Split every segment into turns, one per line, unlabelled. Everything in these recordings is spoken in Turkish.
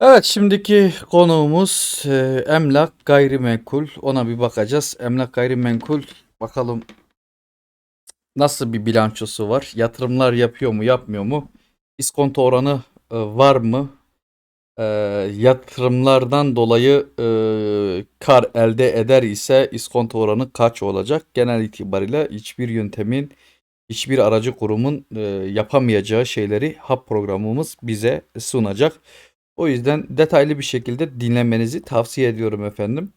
Evet, şimdiki konuğumuz e, emlak gayrimenkul. Ona bir bakacağız. Emlak gayrimenkul bakalım nasıl bir bilançosu var? Yatırımlar yapıyor mu, yapmıyor mu? İskonto oranı e, var mı? E, yatırımlardan dolayı e, kar elde eder ise iskonto oranı kaç olacak? Genel itibariyle hiçbir yöntemin, hiçbir aracı kurumun e, yapamayacağı şeyleri HAP programımız bize sunacak. O yüzden detaylı bir şekilde dinlemenizi tavsiye ediyorum efendim.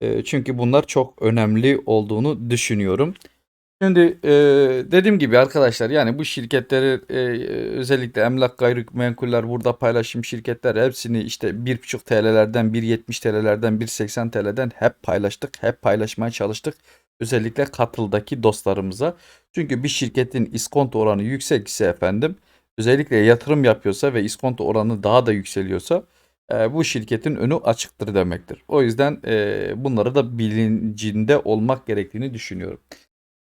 E, çünkü bunlar çok önemli olduğunu düşünüyorum. Şimdi e, dediğim gibi arkadaşlar yani bu şirketleri e, özellikle emlak gayrimenkuller burada paylaşım şirketler hepsini işte 1.5 TL'lerden 1.70 TL'lerden 1.80 TL'den hep paylaştık. Hep paylaşmaya çalıştık. Özellikle katıldaki dostlarımıza. Çünkü bir şirketin iskonto oranı yüksek ise efendim özellikle yatırım yapıyorsa ve iskonto oranı daha da yükseliyorsa e, bu şirketin önü açıktır demektir. O yüzden e, bunları da bilincinde olmak gerektiğini düşünüyorum.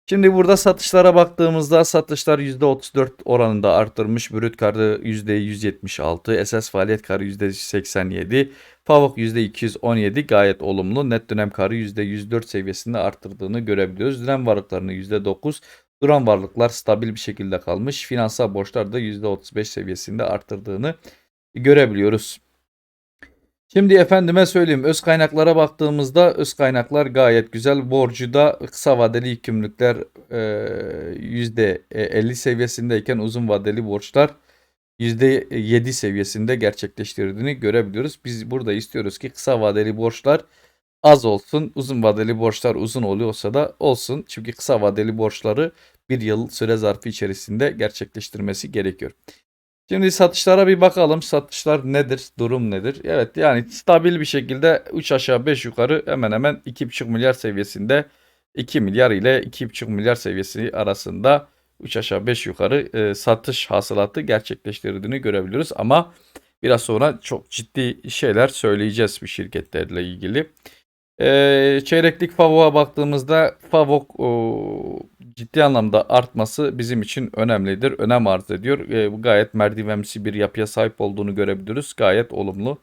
Şimdi burada satışlara baktığımızda satışlar %34 oranında arttırmış. Brüt karı %176, esas faaliyet karı %87, FAVOK %217 gayet olumlu. Net dönem karı %104 seviyesinde arttırdığını görebiliyoruz. Dönem varlıklarını %9, duran varlıklar stabil bir şekilde kalmış. Finansal borçlar da %35 seviyesinde arttırdığını görebiliyoruz. Şimdi efendime söyleyeyim öz kaynaklara baktığımızda öz kaynaklar gayet güzel. Borcu da kısa vadeli yükümlülükler e, %50 seviyesindeyken uzun vadeli borçlar %7 seviyesinde gerçekleştirdiğini görebiliyoruz. Biz burada istiyoruz ki kısa vadeli borçlar az olsun. Uzun vadeli borçlar uzun oluyorsa da olsun. Çünkü kısa vadeli borçları bir yıl süre zarfı içerisinde gerçekleştirmesi gerekiyor. Şimdi satışlara bir bakalım. Satışlar nedir? Durum nedir? Evet yani stabil bir şekilde 3 aşağı 5 yukarı hemen hemen 2,5 milyar seviyesinde 2 milyar ile 2,5 milyar seviyesi arasında 3 aşağı 5 yukarı e, satış hasılatı gerçekleştirdiğini görebiliyoruz. Ama biraz sonra çok ciddi şeyler söyleyeceğiz bir şirketlerle ilgili. E, çeyreklik FAVOK'a baktığımızda FAVOK o, ciddi anlamda artması bizim için önemlidir. Önem arz ediyor. E, bu gayet merdivensi bir yapıya sahip olduğunu görebiliyoruz. Gayet olumlu.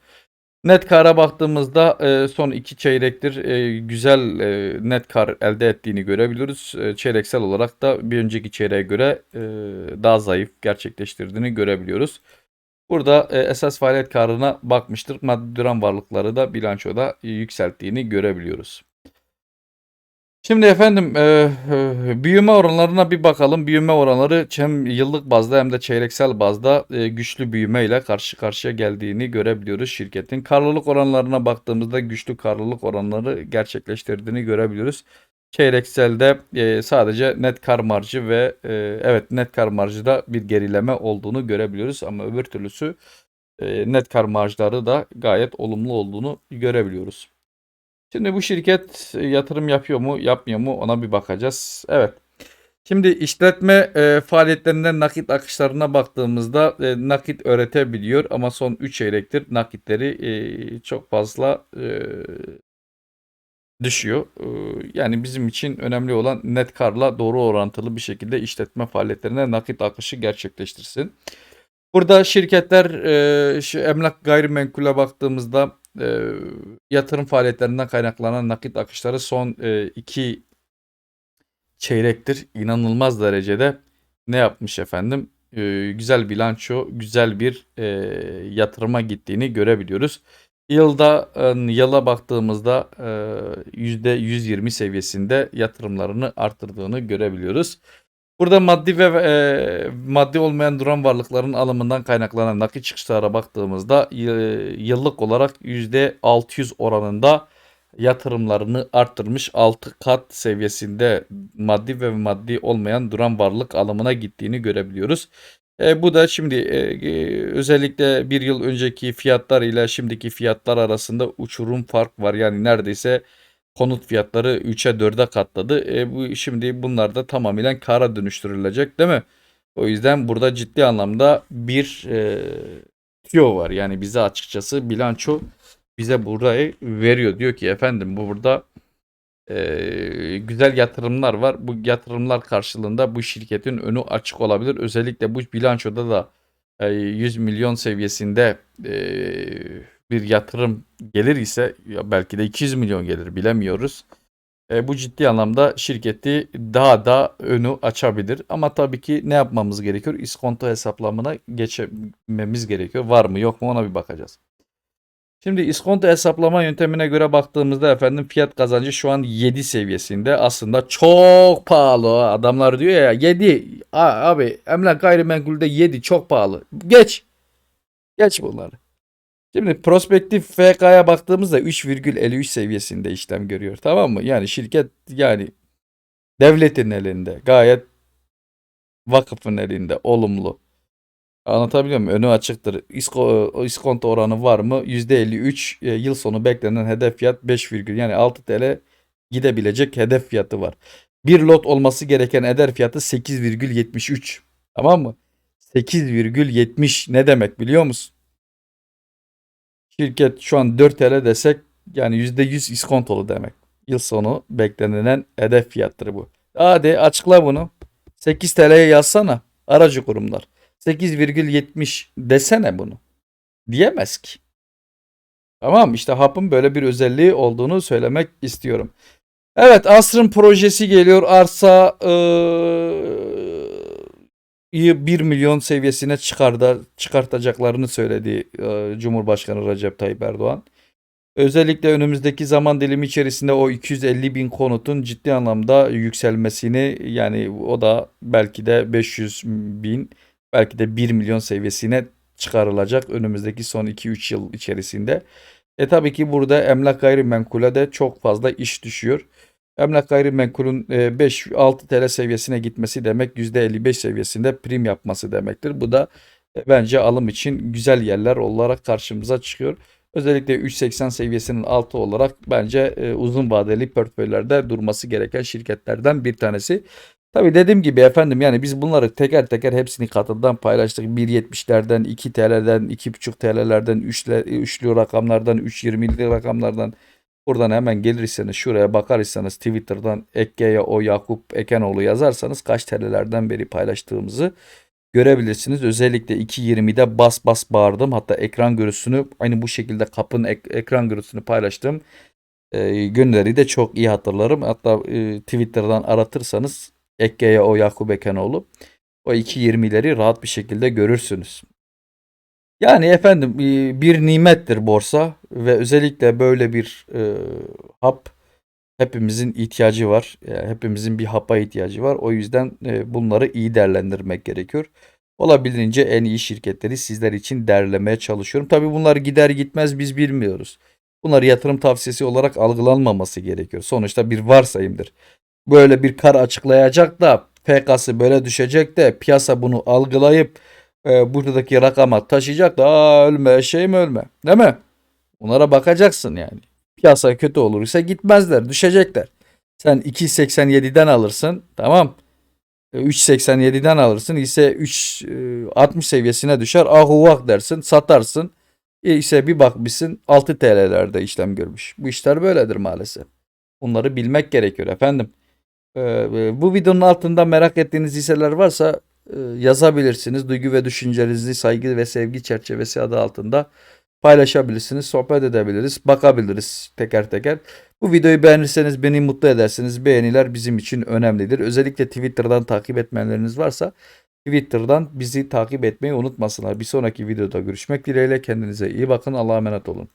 Net kara baktığımızda e, son iki çeyrektir e, güzel e, net kar elde ettiğini görebiliyoruz. E, çeyreksel olarak da bir önceki çeyreğe göre e, daha zayıf gerçekleştirdiğini görebiliyoruz. Burada e, esas faaliyet karına bakmıştır. Maddi duran varlıkları da bilançoda yükselttiğini görebiliyoruz. Şimdi efendim e, e, büyüme oranlarına bir bakalım. Büyüme oranları hem yıllık bazda hem de çeyreksel bazda e, güçlü büyüme ile karşı karşıya geldiğini görebiliyoruz şirketin. Karlılık oranlarına baktığımızda güçlü karlılık oranları gerçekleştirdiğini görebiliyoruz. Çeyrekselde e, sadece net kar marjı ve e, evet net kar marjıda bir gerileme olduğunu görebiliyoruz ama öbür türlüsü e, net kar marjları da gayet olumlu olduğunu görebiliyoruz. Şimdi bu şirket yatırım yapıyor mu, yapmıyor mu ona bir bakacağız. Evet. Şimdi işletme e, faaliyetlerinden nakit akışlarına baktığımızda e, nakit öğretebiliyor ama son 3 çeyrektir nakitleri e, çok fazla e, düşüyor. E, yani bizim için önemli olan net karla doğru orantılı bir şekilde işletme faaliyetlerine nakit akışı gerçekleştirsin. Burada şirketler e, şu emlak gayrimenkule baktığımızda e, yatırım faaliyetlerinden kaynaklanan nakit akışları son e, iki çeyrektir inanılmaz derecede ne yapmış efendim? Güzel bilanço, güzel bir yatırıma gittiğini görebiliyoruz. Yılda yıla baktığımızda e, %120 seviyesinde yatırımlarını arttırdığını görebiliyoruz. Burada maddi ve e, maddi olmayan duran varlıkların alımından kaynaklanan nakit çıkışlara baktığımızda yıllık olarak %600 oranında yatırımlarını arttırmış 6 kat seviyesinde maddi ve maddi olmayan duran varlık alımına gittiğini görebiliyoruz. E, bu da şimdi e, e özellikle bir yıl önceki fiyatlar ile şimdiki fiyatlar arasında uçurum fark var. Yani neredeyse konut fiyatları 3'e 4'e katladı. E, bu şimdi bunlar da tamamen kara dönüştürülecek değil mi? O yüzden burada ciddi anlamda bir e, tüyo var. Yani bize açıkçası bilanço bize burayı veriyor. Diyor ki efendim bu burada e, güzel yatırımlar var. Bu yatırımlar karşılığında bu şirketin önü açık olabilir. Özellikle bu bilançoda da e, 100 milyon seviyesinde e, bir yatırım gelir ise ya belki de 200 milyon gelir bilemiyoruz. E, bu ciddi anlamda şirketi daha da önü açabilir. Ama tabii ki ne yapmamız gerekiyor? İskonto hesaplamına geçmemiz gerekiyor. Var mı yok mu ona bir bakacağız. Şimdi iskonto hesaplama yöntemine göre baktığımızda efendim fiyat kazancı şu an 7 seviyesinde. Aslında çok pahalı. Adamlar diyor ya 7. A- Abi emlak gayrimenkulde 7 çok pahalı. Geç. Geç bunları. Şimdi prospektif FK'ya baktığımızda 3,53 seviyesinde işlem görüyor. Tamam mı? Yani şirket yani devletin elinde. Gayet vakıfın elinde. Olumlu. Anlatabiliyor muyum? Önü açıktır. İsko, iskonto oranı var mı? %53. E, yıl sonu beklenen hedef fiyat 5, virgül- yani 6 TL gidebilecek hedef fiyatı var. Bir lot olması gereken eder fiyatı 8,73. Tamam mı? 8,70 ne demek biliyor musun? Şirket şu an 4 TL desek yani %100 iskontolu demek. Yıl sonu beklenilen hedef fiyattır bu. Hadi açıkla bunu. 8 TL'ye yazsana aracı kurumlar. 8,70 desene bunu. Diyemez ki. Tamam işte hapın böyle bir özelliği olduğunu söylemek istiyorum. Evet asrın projesi geliyor. Arsa eee 1 milyon seviyesine çıkarda, çıkartacaklarını söyledi eee, Cumhurbaşkanı Recep Tayyip Erdoğan. Özellikle önümüzdeki zaman dilimi içerisinde o 250 bin konutun ciddi anlamda yükselmesini yani o da belki de 500 bin belki de 1 milyon seviyesine çıkarılacak önümüzdeki son 2-3 yıl içerisinde. E tabii ki burada emlak gayrimenkule de çok fazla iş düşüyor. Emlak gayrimenkulün 5-6 TL seviyesine gitmesi demek %55 seviyesinde prim yapması demektir. Bu da e, bence alım için güzel yerler olarak karşımıza çıkıyor. Özellikle 3.80 seviyesinin altı olarak bence e, uzun vadeli portföylerde durması gereken şirketlerden bir tanesi. Tabii dediğim gibi efendim yani biz bunları teker teker hepsini katıldan paylaştık. 1.70'lerden, 2 TL'den, 2.5 TL'lerden, 3 üçlü rakamlardan, 3.20'li rakamlardan buradan hemen gelirseniz şuraya bakarsanız Twitter'dan Ekke'ye o Yakup Ekenoğlu yazarsanız kaç TL'lerden beri paylaştığımızı görebilirsiniz. Özellikle 2.20'de bas bas bağırdım. Hatta ekran görüntüsünü aynı bu şekilde kapın ek- ekran görüntüsünü paylaştığım e, günleri de çok iyi hatırlarım. Hatta e, Twitter'dan aratırsanız Ekke'ye o Yakup Ekenoğlu o 2.20'leri rahat bir şekilde görürsünüz. Yani efendim e, bir nimettir borsa ve özellikle böyle bir e, hap hepimizin ihtiyacı var. Yani hepimizin bir hapa ihtiyacı var. O yüzden e, bunları iyi değerlendirmek gerekiyor. Olabildiğince en iyi şirketleri sizler için değerlemeye çalışıyorum. Tabii bunlar gider gitmez biz bilmiyoruz. Bunlar yatırım tavsiyesi olarak algılanmaması gerekiyor. Sonuçta bir varsayımdır. Böyle bir kar açıklayacak da FK'sı böyle düşecek de piyasa bunu algılayıp e, buradaki rakama taşıyacak da Aa, ölme şey mi ölme değil mi? Bunlara bakacaksın yani. Piyasa kötü olursa gitmezler düşecekler. Sen 2.87'den alırsın tamam. E, 3.87'den alırsın ise 3.60 seviyesine düşer ahu vak dersin satarsın. E ise bir bakmışsın 6 TL'lerde işlem görmüş. Bu işler böyledir maalesef. Bunları bilmek gerekiyor efendim. Ee, bu videonun altında merak ettiğiniz hisseler varsa e, yazabilirsiniz. Duygu ve düşüncelerinizi saygı ve sevgi çerçevesi adı altında paylaşabilirsiniz. Sohbet edebiliriz. Bakabiliriz teker teker. Bu videoyu beğenirseniz beni mutlu edersiniz. Beğeniler bizim için önemlidir. Özellikle Twitter'dan takip etmeyenleriniz varsa Twitter'dan bizi takip etmeyi unutmasınlar. Bir sonraki videoda görüşmek dileğiyle. Kendinize iyi bakın. Allah'a emanet olun.